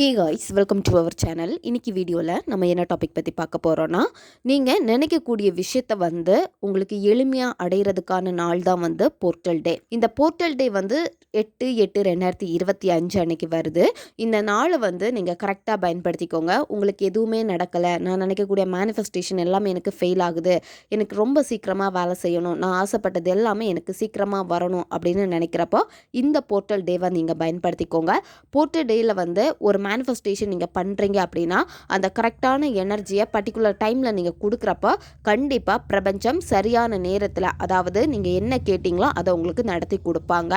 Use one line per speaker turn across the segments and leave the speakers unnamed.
Hey guys welcome to our channel இன்றைக்கி வீடியோவில் நம்ம என்ன டாபிக் பற்றி பார்க்க போகிறோன்னா நீங்கள் நினைக்கக்கூடிய விஷயத்த வந்து உங்களுக்கு எளிமையாக அடையிறதுக்கான நாள் தான் வந்து போர்ட்டல் டே இந்த போர்ட்டல் டே வந்து எட்டு எட்டு ரெண்டாயிரத்தி இருபத்தி அஞ்சு அன்னைக்கு வருது. இந்த நாளை வந்து நீங்கள் கரெக்டாக பயன்படுத்திக்கோங்க. உங்களுக்கு எதுவுமே நடக்கலை. நான் நினைக்கக்கூடிய மேனிஃபெஸ்டேஷன் எல்லாமே எனக்கு ஃபெயில் ஆகுது. எனக்கு ரொம்ப சீக்கிரமாக வேலை செய்யணும். நான் ஆசைப்பட்டது எல்லாமே எனக்கு சீக்கிரமாக வரணும் அப்படின்னு நினைக்கிறப்போ இந்த போர்ட்டல் டேவை நீங்கள் பயன்படுத்திக்கோங்க. போர்ட்டல் டேயில் வந்து ஒரு மேனிஃபெஸ்டேஷன் நீங்கள் பண்ணுறீங்க அப்படின்னா அந்த கரெக்டான எனர்ஜியை பர்டிகுலர் டைமில் நீங்கள் கொடுக்குறப்ப கண்டிப்பாக பிரபஞ்சம் சரியான நேரத்தில் அதாவது நீங்கள் என்ன கேட்டிங்களோ அதை உங்களுக்கு நடத்தி கொடுப்பாங்க.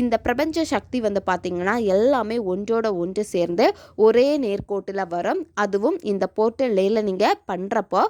இந்த பிரபஞ்ச சக்தி வந்து பார்த்திங்கன்னா எல்லாமே ஒன்றோட ஒன்று சேர்ந்து ஒரே நேர்கோட்டில் வரும். அதுவும் இந்த போர்ட்டல் நீங்கள் பண்ணுறப்போ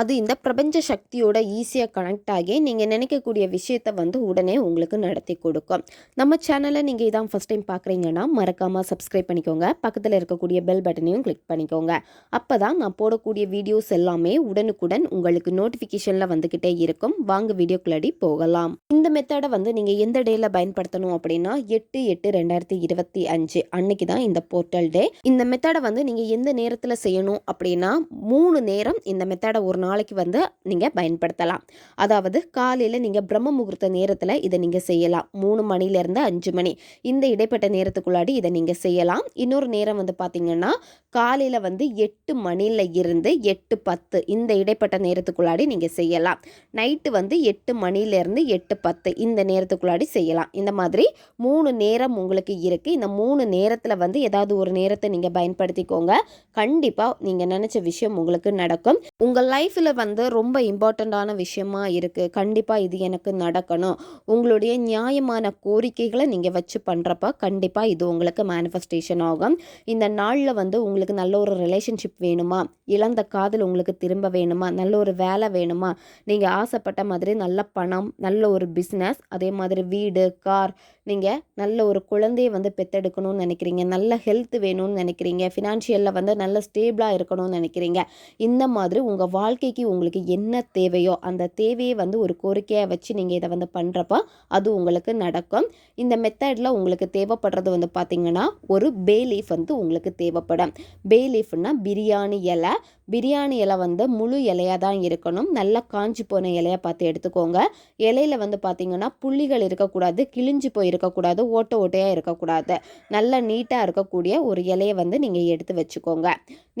அது இந்த பிரபஞ்ச சக்தியோட ஈஸியாக கனெக்ட் ஆகி நீங்கள் நினைக்கக்கூடிய விஷயத்த வந்து உடனே உங்களுக்கு நடத்தி கொடுக்கும். நம்ம சேனலை நீங்கள் இதான் ஃபஸ்ட் டைம் பார்க்குறீங்கன்னா மறக்காமல் சப்ஸ்கிரைப் பண்ணிக்கோங்க. பக்கத்தில் இருக்கக்கூடிய பெல் பட்டனையும் கிளிக் பண்ணிக்கோங்க. அப்போ தான் நான் போடக்கூடிய வீடியோஸ் எல்லாமே உடனுக்குடன் உங்களுக்கு நோட்டிஃபிகேஷனில் வந்துக்கிட்டே இருக்கும். வாங்க வீடியோக்குள்ளடி போகலாம். இந்த மெத்தடை வந்து நீங்கள் எந்த டேயில் பயன்படுத்தணும் அப்படின்னா எட்டு எட்டு ரெண்டாயிரத்தி இருபத்தி அஞ்சு அன்னைக்கு தான் இந்த போர்ட்டல் டே இந்த மெத்தடை வந்து நீங்கள் எந்த நேரத்தில் செய்யணும் அப்படின்னா மூணு நேரம் இந்த மெத்தடை ஒரு நாளைக்கு வந்து நீங்கள் பயன்படுத்தலாம். அதாவது காலையில் நீங்கள் பிரம்ம முகூர்த்த நேரத்தில் இதை நீங்கள் செய்யலாம். மூணு மணிலேருந்து அஞ்சு மணி. இந்த இடைப்பட்ட நேரத்துக்குள்ளாடி இதை நீங்கள் செய்யலாம். இன்னொரு நேரம் வந்து பார்த்தீங்கன்னா காலையில் வந்து எட்டு மணியில் இருந்து எட்டு பத்து இந்த இடைப்பட்ட நேரத்துக்குள்ளாடி நீங்கள் செய்யலாம். நைட்டு வந்து எட்டு மணிலேருந்து எட்டு பத்து இந்த நேரத்துக்குள்ளாடி செய்யலாம். இந்த மாதிரி மூணு நேரம் உங்களுக்கு இருக்குது இந்த மூணு நேரத்தில் வந்து ஏதாவது ஒரு நேரத்தை நீங்கள் பயன்படுத்திக்கோங்க. கண்டிப்பாக நீங்கள் நினச்ச விஷயம் உங்களுக்கு நடக்கும். உங்கள் லைஃப்பில் வந்து ரொம்ப இம்பார்ட்டண்ட்டான விஷயமா இருக்குது கண்டிப்பாக இது எனக்கு நடக்கணும். உங்களுடைய நியாயமான கோரிக்கைகளை நீங்கள் வச்சு பண்ணுறப்ப கண்டிப்பாக இது உங்களுக்கு மேனிஃபெஸ்டேஷன் ஆகும். இந்த நாளில் வந்து உங்களுக்கு நல்ல ஒரு ரிலேஷன்ஷிப் வேணுமா? இழந்த காதல் உங்களுக்கு திரும்ப வேணுமா? நல்ல ஒரு வேலை வேணுமா? நீங்கள் ஆசைப்பட்ட மாதிரி நல்ல பணம் நல்ல ஒரு பிஸ்னஸ் அதே மாதிரி வீடு கார் நீங்கள் நல்ல ஒரு குழந்தையை வந்து பெத்தெடுக்கணும்னு நினைக்கிறீங்க. நல்ல ஹெல்த் வேணும்னு நினைக்கிறீங்க. ஃபினான்ஷியலில் வந்து நல்ல ஸ்டேபிளாக இருக்கணும்னு நினைக்கிறீங்க. இந்த மாதிரி உங்கள் வாழ்க்கைக்கு உங்களுக்கு என்ன தேவையோ அந்த தேவையை வந்து ஒரு கோரிக்கையை வச்சு நீங்கள் இதை வந்து பண்ணுறப்ப அது உங்களுக்கு நடக்கும். இந்த மெத்தடில் உங்களுக்கு தேவைப்படுறது வந்து பார்த்திங்கன்னா ஒரு பே லீஃப் வந்து உங்களுக்கு தேவைப்படும். பே லீஃப்னா பிரியாணி இலை பிரியாணி இலை வந்து முழு இலையாக தான் இருக்கணும். நல்லா காஞ்சி போன இலையை பார்த்து எடுத்துக்கோங்க. இலையில வந்து பார்த்திங்கன்னா புள்ளிகள் இருக்கக்கூடாது கிழிஞ்சு போய் இருக்கக்கூடாது ஓட்டை ஓட்டையாக இருக்கக்கூடாது. நல்ல நீட்டாக இருக்கக்கூடிய ஒரு இலையை வந்து நீங்கள் எடுத்து வச்சுக்கோங்க.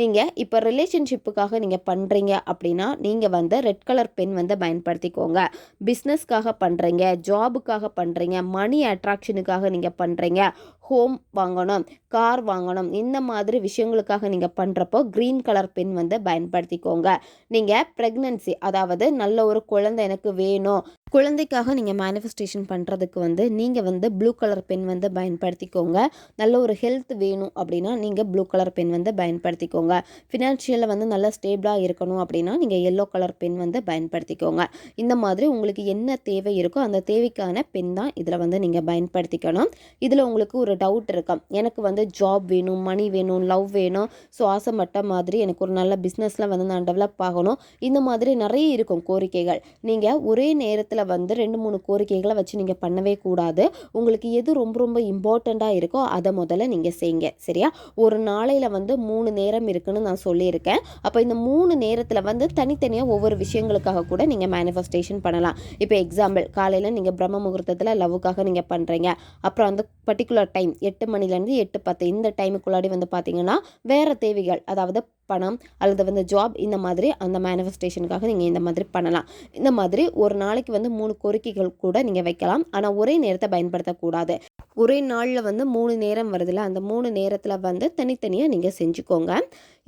நீங்கள் இப்போ ரிலேஷன்ஷிப்புக்காக நீங்கள் பண்ணுறீங்க அப்படின்னா நீங்கள் வந்து ரெட் கலர் பென் வந்து பயன்படுத்திக்கோங்க. பிஸ்னஸ்க்காக பண்ணுறீங்க ஜாபுக்காக பண்ணுறீங்க மணி அட்ராக்ஷனுக்காக நீங்கள் பண்ணுறீங்க ஹோம் வாங்கணும் கார் வாங்கணும் இந்த மாதிரி விஷயங்களுக்காக நீங்கள் பண்ணுறப்போ க்ரீன் கலர் பென் வந்து பயன்படுத்திக்கோங்க. நீங்கள் ப்ரெக்னன்சி அதாவது நல்ல ஒரு குழந்தை எனக்கு வேணும் குழந்தைக்காக நீங்கள் மேனிஃபெஸ்டேஷன் பண்ணுறதுக்கு வந்து நீங்கள் வந்து ப்ளூ கலர் பென் வந்து பயன்படுத்திக்கோங்க. நல்ல ஒரு ஹெல்த் வேணும் அப்படின்னா நீங்கள் ப்ளூ கலர் பென் வந்து பயன்படுத்திக்கோங்க. ஃபினான்ஷியலில் வந்து நல்லா ஸ்டேபிளாக இருக்கணும் அப்படின்னா நீங்கள் எல்லோ கலர் பென் வந்து பயன்படுத்திக்கோங்க. இந்த மாதிரி உங்களுக்கு என்ன தேவை இருக்கோ அந்த தேவைக்கான பென் தான் இதில் வந்து நீங்கள் பயன்படுத்திக்கணும். இதில் உங்களுக்கு ஒரு டவுட் இருக்கும் எனக்கு வந்து ஜாப் வேணும் மணி வேணும் லவ் வேணும். ஸோ ஆசைப்பட்ட மாதிரி எனக்கு ஒரு நல்ல பிஸ்னஸில் வந்து நான் டெவலப் ஆகணும். இந்த மாதிரி நிறைய இருக்கும் கோரிக்கைகள். நீங்கள் ஒரே நேரத்தில் வந்து ரெண்டு மூணு கோரிக்கைகளை வச்சு நீங்கள் பண்ணவே கூடாது. உங்களுக்கு எது ரொம்ப ரொம்ப இம்பார்ட்டண்ட்டாக இருக்கோ அதை முதல்ல நீங்கள் செய்யுங்க சரியா? ஒரு நாளையில் வந்து மூணு நேரம் இருக்குன்னு நான் சொல்லியிருக்கேன். அப்போ இந்த மூணு நேரத்தில் வந்து தனித்தனியாக ஒவ்வொரு விஷயங்களுக்காக கூட நீங்கள் மேனிஃபெஸ்டேஷன் பண்ணலாம். இப்போ எக்ஸாம்பிள் காலையில் நீங்கள் பிரம்ம முகூர்த்தத்தில் லவ்வுக்காக நீங்கள் பண்ணுறீங்க. அப்புறம் அந்த பர்டிகுலர் டைம் எட்டு மணிலேருந்து எட்டு பத்து. இந்த டைமுக்குள்ளாடி வந்து பார்த்தீங்கன்னா வேறு தேவைகள் அதாவது பணம் அல்லது வந்து ஜாப் இந்த மாதிரி அந்த மேனிஃபெஸ்டேஷனுக்காக நீங்கள் இந்த மாதிரி பண்ணலாம். இந்த மாதிரி ஒரு நாளைக்கு வந்து மூணு கோரிக்கைகள் கூட நீங்கள் வைக்கலாம். ஆனால் ஒரே நேரத்தை பயன்படுத்தக்கூடாது. ஒரே நாளில் வந்து மூணு நேரம் வருதுல்ல அந்த மூணு நேரத்தில் வந்து தனித்தனியாக நீங்கள் செஞ்சுக்கோங்க.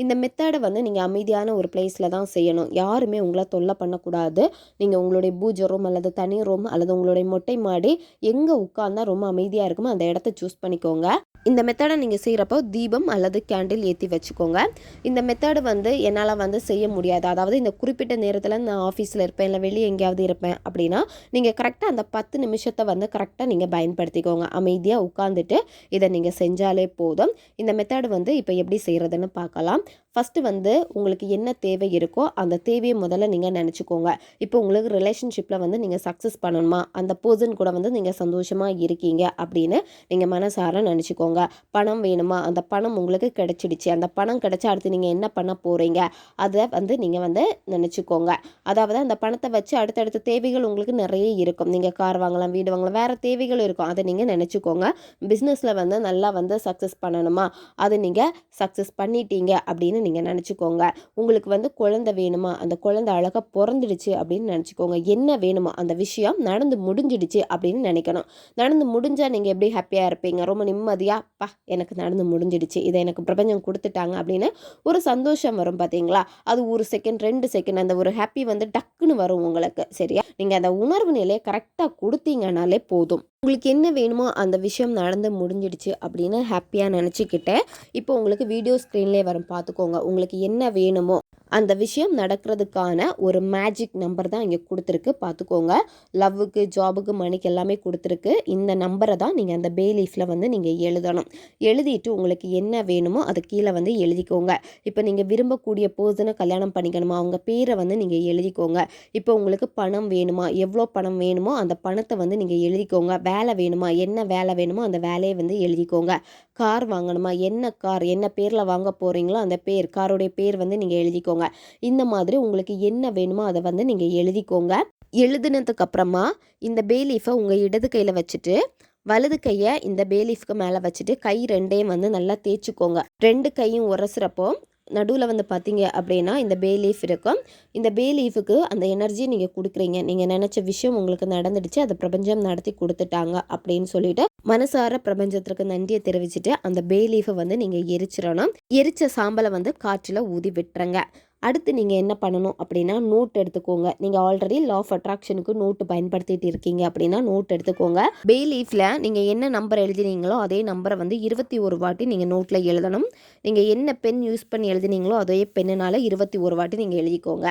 இந்த மெத்தடை வந்து நீங்கள் அமைதியான ஒரு பிளேஸில் தான் செய்யணும். யாருமே உங்களை தொல்லை பண்ணக்கூடாது. நீங்கள் உங்களுடைய பூஜை ரூம் அல்லது தனி ரூம் அல்லது உங்களுடைய மொட்டை மாடி எங்கே உட்காந்தா ரொம்ப அமைதியாக இருக்குமோ அந்த இடத்த சூஸ் பண்ணிக்கோங்க. இந்த மெத்தடை நீங்கள் செய்கிறப்போ தீபம் அல்லது கேண்டில் ஏற்றி வச்சுக்கோங்க. இந்த மெத்தடு வந்து என்னால் வந்து செய்ய முடியாது. அதாவது இந்த குறிப்பிட்ட நேரத்தில் நான் ஆஃபீஸில் இருப்பேன் இல்லை வெளியே எங்கேயாவது இருப்பேன் அப்படின்னா நீங்கள் கரெக்டாக அந்த பத்து நிமிஷத்தை வந்து கரெக்டாக நீங்கள் பயன்படுத்திக்கோங்க. அமைதியாக உட்காந்துட்டு இதை நீங்கள் செஞ்சாலே போதும். இந்த மெத்தடு வந்து இப்போ எப்படி செய்கிறதுன்னு பார்க்கலாம். ஃபஸ்ட்டு வந்து உங்களுக்கு என்ன தேவை இருக்கோ அந்த தேவையை முதல்ல நீங்கள் நினச்சிக்கோங்க. இப்போ உங்களுக்கு ரிலேஷன்ஷிப்பில் வந்து நீங்கள் சக்ஸஸ் பண்ணணுமா? அந்த பர்சன் கூட வந்து நீங்கள் சந்தோஷமாக இருக்கீங்க அப்படின்னு நீங்கள் மனசார நினச்சிக்கோங்க. பணம் வேணுமா? அந்த பணம் உங்களுக்கு கிடச்சிடுச்சு. அந்த பணம் கிடைச்சா அடுத்து நீங்கள் என்ன பண்ண போகிறீங்க அதை வந்து நீங்கள் வந்து நினச்சிக்கோங்க. அதாவது அந்த பணத்தை வச்சு அடுத்தடுத்த தேவைகள் உங்களுக்கு நிறைய இருக்கும். நீங்கள் கார் வாங்கலாம் வீடு வாங்கலாம் வேறு தேவைகள் இருக்கும். அதை நீங்கள் நினச்சிக்கோங்க. பிஸ்னஸில் வந்து நல்லா வந்து சக்ஸஸ் பண்ணணுமா? அதை நீங்கள் சக்ஸஸ் பண்ணிட்டீங்க அப்படின்னு நீங்கள் நினச்சிக்கோங்க. உங்களுக்கு வந்து குழந்தை வேணுமா? அந்த குழந்தை அழகாக பிறந்துடுச்சு அப்படின்னு நினச்சிக்கோங்க. என்ன வேணுமோ அந்த விஷயம் நடந்து முடிஞ்சிடுச்சு அப்படின்னு நினைக்கணும். நடந்து முடிஞ்சால் நீங்கள் எப்படி ஹாப்பியாக இருப்பீங்க? ரொம்ப நிம்மதியாக பா எனக்கு நடந்து முடிஞ்சிடுச்சு. இதை எனக்கு பிரபஞ்சம் கொடுத்துட்டாங்க அப்படின்னு ஒரு சந்தோஷம் வரும் பார்த்தீங்களா அது ஒரு செகண்ட் ரெண்டு செகண்ட் அந்த ஒரு ஹாப்பி வந்து டக்குன்னு வரும் உங்களுக்கு. சரியா? நீங்கள் அந்த உணர்வு நிலையை கரெக்டாக கொடுத்தீங்கனாலே போதும். உங்களுக்கு என்ன வேணுமோ அந்த விஷயம் நடந்து முடிஞ்சிடுச்சு அப்படின்னு ஹாப்பியாக நினச்சிக்கிட்டேன் இப்போ உங்களுக்கு வீடியோ ஸ்க்ரீன்லேயே வரும். பார்த்துக்கோங்க. உங்களுக்கு என்ன வேணுமோ அந்த விஷயம் நடக்கிறதுக்கான ஒரு மேஜிக் நம்பர் தான் இங்கே கொடுத்துருக்கு. பார்த்துக்கோங்க. லவ்வுக்கு ஜாபுக்கு மணிக்கு எல்லாமே கொடுத்துருக்கு. இந்த நம்பரை தான் நீங்கள் அந்த பே லீஃபில் வந்து நீங்கள் எழுதணும். எழுதிட்டு உங்களுக்கு என்ன வேணுமோ அது கீழே வந்து எழுதிக்கோங்க. இப்போ நீங்கள் விரும்பக்கூடிய பர்சனை கல்யாணம் பண்ணிக்கணுமா? அவங்க பேரை வந்து நீங்கள் எழுதிக்கோங்க. இப்போ உங்களுக்கு பணம் வேணுமா? எவ்வளோ பணம் வேணுமோ அந்த பணத்தை வந்து நீங்கள் எழுதிக்கோங்க. வேலை வேணுமா? என்ன வேலை வேணுமோ அந்த வேலையை வந்து எழுதிக்கோங்க. கார் வாங்கணுமா? என்ன கார் என்ன பேரில் வாங்க போகிறீங்களோ அந்த பேர் காரோடைய பேர் வந்து நீங்கள் எழுதிக்கோங்க. இந்த மாதிரி உங்களுக்கு என்ன வேணுமோ அதை வந்து நீங்கள் எழுதிக்கோங்க. எழுதுனதுக்கு அப்புறமா இந்த பேலீஃபை உங்கள் இடது கையில் வச்சுட்டு வலது கையை இந்த பேலீஃப்க்கு மேலே வச்சுட்டு கை ரெண்டையும் வந்து நல்லா தேய்ச்சிக்கோங்க. ரெண்டு கையும் உரசுறப்போ நடுவில் வந்து பார்த்தீங்க அப்படின்னா இந்த பே லீஃப் இருக்கும். இந்த பே லீஃபுக்கு அந்த எனர்ஜியை நீங்கள் கொடுக்குறீங்க. நீங்கள் நினச்ச விஷயம் உங்களுக்கு நடந்துடுச்சு அதை பிரபஞ்சம் நடத்தி கொடுத்துட்டாங்க அப்படின்னு சொல்லிட்டு மனசார பிரபஞ்சத்திற்கு நன்றியை தெரிவிச்சுட்டு அந்த பே லீஃபை வந்து நீங்கள் எரிச்சிடணும். எரிச்ச சாம்பலை வந்து காற்றில் ஊதி விட்டுருங்க. அடுத்து நீங்கள் என்ன பண்ணணும் அப்படின்னா நோட் எடுத்துக்கோங்க. நீங்கள் ஆல்ரெடி லா ஆஃப் அட்ராக்ஷனுக்கு நோட்டு பயன்படுத்திட்டு இருக்கீங்க அப்படின்னா நோட் எடுத்துக்கோங்க. பே லீஃபில் நீங்கள் என்ன நம்பர் எழுதினீங்களோ அதே நம்பரை வந்து இருபத்தி ஒரு வாட்டி நீங்கள் நோட்டில் எழுதணும். நீங்கள் என்ன பென் யூஸ் பண்ணி எழுதினீங்களோ அதே பெண்ணுனால இருபத்தி ஒரு வாட்டி நீங்கள் எழுதிக்கோங்க.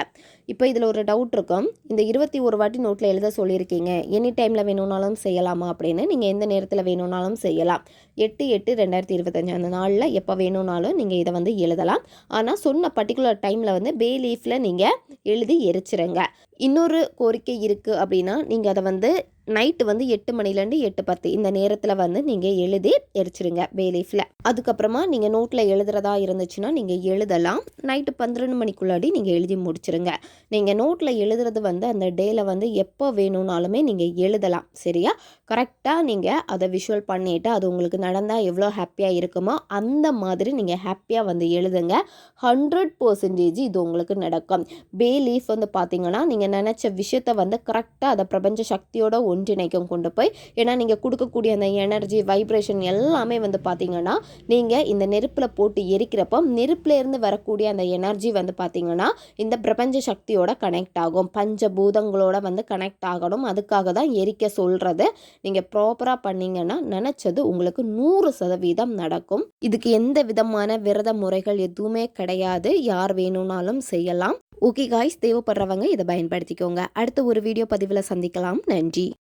இப்போ இதில் ஒரு டவுட் இருக்கும் இந்த இருபத்தி ஒரு வாட்டி நோட்டில் எழுத சொல்லியிருக்கீங்க. எனி டைமில் வேணும்னாலும் செய்யலாமா அப்படின்னு நீங்கள் எந்த நேரத்தில் வேணும்னாலும் செய்யலாம். எட்டு எட்டு ரெண்டாயிரத்தி இருபத்தஞ்சு அந்த நாளில் எப்போ வேணும்னாலும் நீங்கள் இதை வந்து எழுதலாம். ஆனால் சொன்ன பர்டிகுலர் டைமில் வந்து பே லீஃபில் நீங்கள் எழுதி எரிச்சிருங்க. இன்னொரு கோரிக்கை இருக்குது அப்படின்னா நீங்கள் அதை வந்து நைட்டு வந்து எட்டு மணிலேருந்து எட்டு பத்து இந்த நேரத்தில் வந்து நீங்கள் எழுதி எரிச்சிருங்க வேலைஃபில் அதுக்கப்புறமா நீங்கள் நோட்டில் எழுதுறதா இருந்துச்சுன்னா நீங்கள் எழுதலாம். நைட்டு பன்னிரெண்டு மணிக்குள்ளாடி நீங்கள் எழுதி முடிச்சிருங்க. நீங்கள் நோட்டில் எழுதுறது வந்து அந்த டேயில் வந்து எப்போ வேணும்னாலுமே நீங்கள் எழுதலாம் சரியா? கரெக்டாக நீங்கள் அதை விஷுவல் பண்ணிவிட்டு அது உங்களுக்கு நடந்தால் எவ்வளோ ஹாப்பியாக இருக்குமோ அந்த மாதிரி நீங்கள் ஹாப்பியாக வந்து எழுதுங்க. ஹண்ட்ரட் பர்சன்டேஜ் இது உங்களுக்கு நடக்கும். பே லீஃப் வந்து பார்த்தீங்கன்னா நீங்கள் நினச்ச விஷயத்த வந்து கரெக்டாக அதை பிரபஞ்ச சக்தியோட ஒன்றிணைக்கும் கொண்டு போய் ஏன்னா நீங்கள் கொடுக்கக்கூடிய அந்த எனர்ஜி வைப்ரேஷன் எல்லாமே வந்து பார்த்தீங்கன்னா நீங்கள் இந்த நெருப்பில் போட்டு எரிக்கிறப்போ நெருப்புலேருந்து வரக்கூடிய அந்த எனர்ஜி வந்து பார்த்தீங்கன்னா இந்த பிரபஞ்ச சக்தியோட கனெக்ட் ஆகும். பஞ்சபூதங்களோட வந்து கனெக்ட் ஆகணும். அதுக்காக தான் எரிக்க சொல்கிறது நீங்கள் ப்ராப்பராக பண்ணீங்கன்னா நினச்சது உங்களுக்கு நூறு சதவீதம் நடக்கும். இதுக்கு எந்த விதமான விரத முறைகள் எதுவுமே கிடையாது. யார் வேணும்னாலும் செய்யலாம். ஓகே காய்ஸ் தேவைப்படுறவங்க இதை பயன்படுத்திக்கோங்க. அடுத்த ஒரு வீடியோ பதிவில் சந்திக்கலாம். நன்றி.